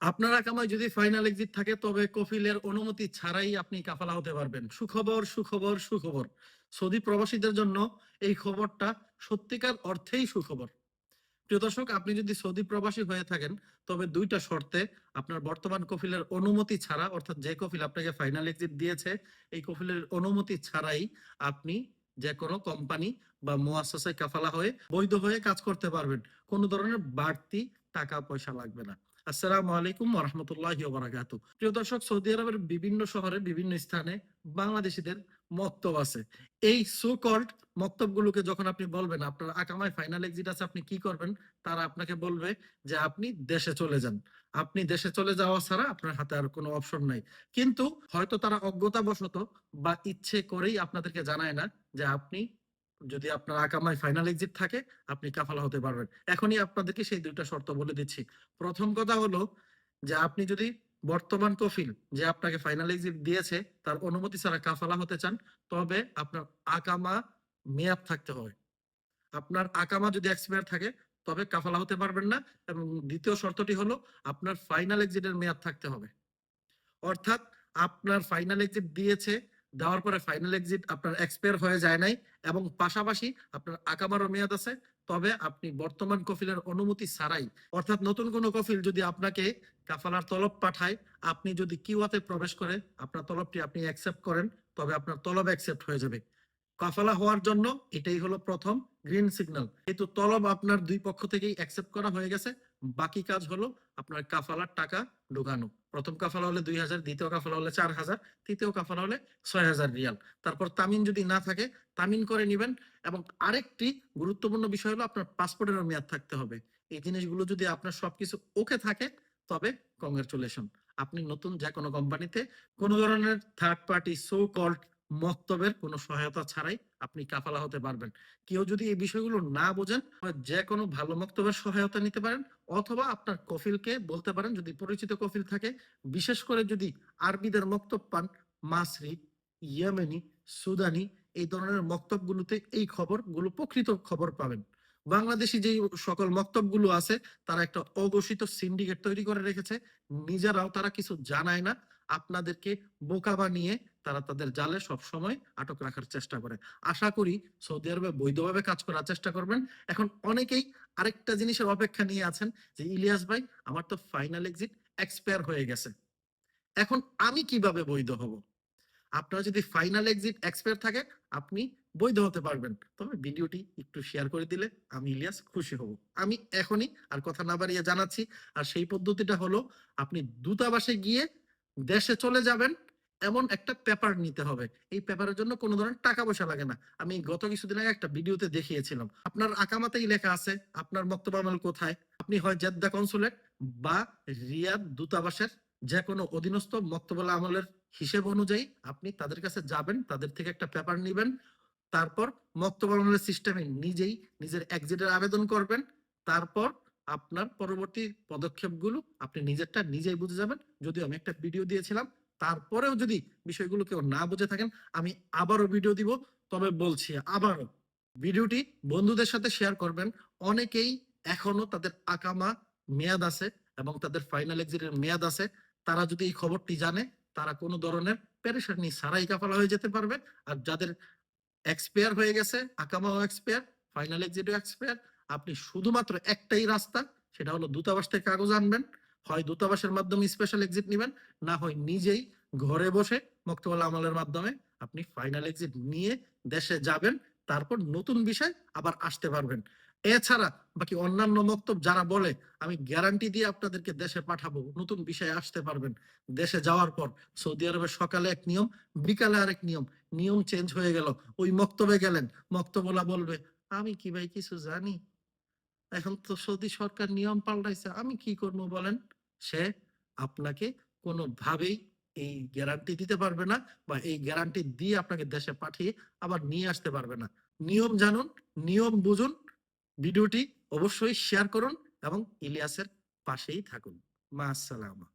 আপনার আকামায় যদি final exit থাকে, তবে কফিলের অনুমতি ছাড়াই আপনি কাফালা হতে পারবেন। সুখবর সুখবর সুখবর। সৌদি প্রবাসীদের জন্য এই খবরটা সত্যিকার অর্থেই সুখবর। প্রিয় দর্শক, আপনি যদি সৌদি প্রবাসী হয়ে থাকেন, তবে দুইটা শর্তে আপনার বর্তমান কফিলের অনুমতি ছাড়া, অর্থাৎ যে কফিল আপনাকে ফাইনাল এক্সিট দিয়েছে, এই কফিলের অনুমতি ছাড়াই আপনি যে কোনো কোম্পানি বা মুয়াসাসায় কাফালা হয়ে বৈধ হয়ে কাজ করতে পারবেন। কোনো ধরনের বাড়তি টাকা পয়সা লাগবে না। আলাইকুম রহমতুল্লাহ প্রিয় দর্শক, সৌদি আরবের বিভিন্ন শহরে, বিভিন্ন স্থানে বাংলাদেশিদের মক্তব আছে। এই যখন আপনি বলবেন, আপনার আকামায় ফাইনাল এক্সিট আছে, আপনি কি করবেন? তারা আপনাকে বলবে যে, আপনি দেশে চলে যান। আপনি দেশে চলে যাওয়া ছাড়া আপনার হাতে আর কোনো অপশন নাই। কিন্তু হয়তো তারা অজ্ঞতাবশত বা ইচ্ছে করেই আপনাদেরকে জানায় না যে, আপনি যদি আপনার আকামায় ফাইনাল এক্সিট থাকে, আপনি কাফালা হতে পারবেন। এখনই আপনাদেরকে সেই দুইটা শর্ত বলে দিচ্ছি। প্রথম কথা হলো যে আপনি যদি বর্তমান কফিল যে আপনাকে ফাইনাল এক্সিট দিয়েছে, তার অনুমতি ছাড়া কাফালা হতে চান, তবে আপনার আকামা মেয়াদ থাকতে হবে। আপনার আকামা যদি এক্সপায়ার থাকে, তবে কাফালা হতে পারবেন না এবং দ্বিতীয় শর্তটি হলো আপনার ফাইনাল এক্সিটের মেয়াদ থাকতে হবে। অর্থাৎ আপনার ফাইনাল এক্সিট দিয়েছে দেওয়ার পরে ফাইনাল এক্সিট আপনার এক্সপায়ার হয়ে যায় নাই এবং পাশাপাশি আপনার আকামারও মেয়াদ আছে। তবে আপনি বর্তমান কফিলের অনুমতি ছাড়াই, অর্থাৎ নতুন কোন কফিল যদি আপনাকে কাফালার তলব পাঠায়, আপনি যদি কিওয়াতে প্রবেশ করে, আপনার তলবটি আপনি অ্যাকসেপ্ট করেন, তবে আপনার তলব অ্যাকসেপ্ট হয়ে যাবে। কাফালা হওয়ার জন্য এটাই হলো প্রথম গ্রিন সিগন্যাল যেহেতু তলব আপনার দুই পক্ষ থেকেই অ্যাকসেপ্ট করা হয়ে গেছে, বাকি কাজ হলো আপনার কাফালার টাকা ঢুকানো। প্রথম কাফালা হলে দুই হাজার, দ্বিতীয় কাফালা হলে চার হাজার, তৃতীয় কাফালা হলে ছয় হাজার রিয়াল। তারপর তামিন যদি না থাকে, তামিন করে নিবেন এবং আরেকটি গুরুত্বপূর্ণ বিষয় হলো আপনার পাসপোর্টের মেয়াদ থাকতে হবে। এই জিনিসগুলো যদি আপনার সবকিছু ওকে থাকে, তবে কংগ্রেচুলেশন আপনি নতুন যে কোনো কোম্পানিতে কোনো ধরনের থার্ড পার্টি সো কল্ড মক্তবের কোনো সহায়তা ছাড়াই আপনি কাফালা হতে পারবেন। কেউ যদি এই বিষয়গুলো না বোঝেন যে কোনো ভালো মক্তবের সহায়তা নিতে পারেন অথবা আপনার কফিলকে বলতে পারেন, যদি পরিচিত কফিল থাকে, বিশেষ করে যদি আরবিদের মক্তব পান, মাসরি, ইয়েমেনি, সুদানি, এই ধরনের মক্তবগুলোতে এই খবরগুলো প্রকৃত খবর পাবেন। বাংলাদেশি যে সকল মক্তবগুলো আছে, তারা একটা অঘোষিত সিন্ডিকেট তৈরি করে রেখেছে। নিজেরাও তারা কিছু জানায় না। আপনাদেরকে বোকা বানিয়ে তারা তাদের জালে সব সময় আটক রাখার চেষ্টা করে। আশা করি সৌদি আরবে বৈধভাবে কাজ করার চেষ্টা করবেন। এখন অনেকেই আরেকটা জিনিসের অপেক্ষা নিয়ে আছেন, যে ইলিয়াস ভাই, আমার তো ফাইনাল এক্সিট এক্সপায়ার হয়ে গেছে। এখন আমি কীভাবে বৈধ হব? আপনার যদি ফাইনাল এক্সিট এক্সপায়ার থাকে, আপনি বৈধ হতে পারবেন তবে ভিডিওটি একটু শেয়ার করে দিলে আমি ইলিয়াস খুশি হব। আমি এখনই আর কথা না বাড়িয়ে জানাচ্ছি, আর সেই পদ্ধতিটা হলো আপনি দূতাবাসে গিয়ে দেশে চলে যাবেন, এমন একটা পেপার নিতে হবে। এই পেপারের জন্য কোনো ধরনের টাকা পয়সা লাগে না। আমি গত কিছুদিন আগে একটা ভিডিওতে দেখিয়েছিলাম। আপনার আকামাতেই লেখা আছে, আপনার বক্তব্য আমল কোথায়? আপনি হয় জেদ্দা কনসুলেট বা রিয়াদ দূতাবাসের যে কোনো অধীনস্থ মক্তবল আমলের হিসেব অনুযায়ী আপনি তাদের কাছে যাবেন, তাদের থেকে একটা পেপার নিবেন। তারপর মক্তব সিস্টেমে নিজেই নিজের এক্সিটের আবেদন করবেন। তারপর আপনার পরবর্তী পদক্ষেপগুলো আপনি নিজেরটা নিজেই বুঝে যাবেন। যদিও আমি একটা ভিডিও দিয়েছিলাম, তারপরেও যদি বিষয়গুলো কেউ না বুঝে থাকেন, আমি আবারও ভিডিও দিব। তবে বলছি আবারও ভিডিওটি বন্ধুদের সাথে শেয়ার করবেন। অনেকেই এখনও তাদের আকামা মেয়াদ আছে এবং তাদের ফাইনাল এক্সিটের মেয়াদ আছে। তারা যদি এই খবরটি জানে, তারা কোনো ধরনের পেরেশানি ছাড়াই কাফালা হয়ে যেতে পারবে। আর যাদের এক্সপায়ার হয়ে গেছে, আকামাও এক্সপায়ার ফাইনাল এক্সিটও এক্সপায়ার আপনি শুধুমাত্র একটাই রাস্তা, সেটা হলো দূতাবাস থেকে কাগজ আনবেন, হয় দূতাবাসের মাধ্যমে স্পেশাল এক্সিট নেবেন, না হয় নিজেই ঘরে বসে মক্তবাল আমলের মাধ্যমে আপনি ফাইনাল এক্সিট নিয়ে দেশে যাবেন, তারপর নতুন বিষয় আবার আসতে পারবেন। এছাড়া বাকি অন্যান্য মক্তব যারা বলে, আমি গ্যারান্টি দিয়ে আপনাদেরকে দেশে পাঠাবো, নতুন বিষয়ে আসতে পারবেন, দেশে যাওয়ার পর। সৌদি আরবের সকালে এক নিয়ম, বিকালে আরেক নিয়ম। নিয়ম চেঞ্জ হয়ে গেল। ওই মক্তবে গেলেন। মক্তবলা বলবে, আমি কি ভাই কিছু জানি? এখন তো সৌদি সরকার নিয়ম পাল্টাইছে, আমি কি করব বলেন? সে আপনাকে কোনোভাবেই এই গ্যারান্টি দিতে পারবে না বা এই গ্যারান্টি দিয়ে আপনাকে দেশে পাঠিয়ে আবার নিয়ে আসতে পারবে না। নিয়ম জানুন, নিয়ম বুঝুন ভিডিওটি অবশ্যই শেয়ার করুন এবং ইলিয়াসের পাশেই থাকুন। মা আসসালামা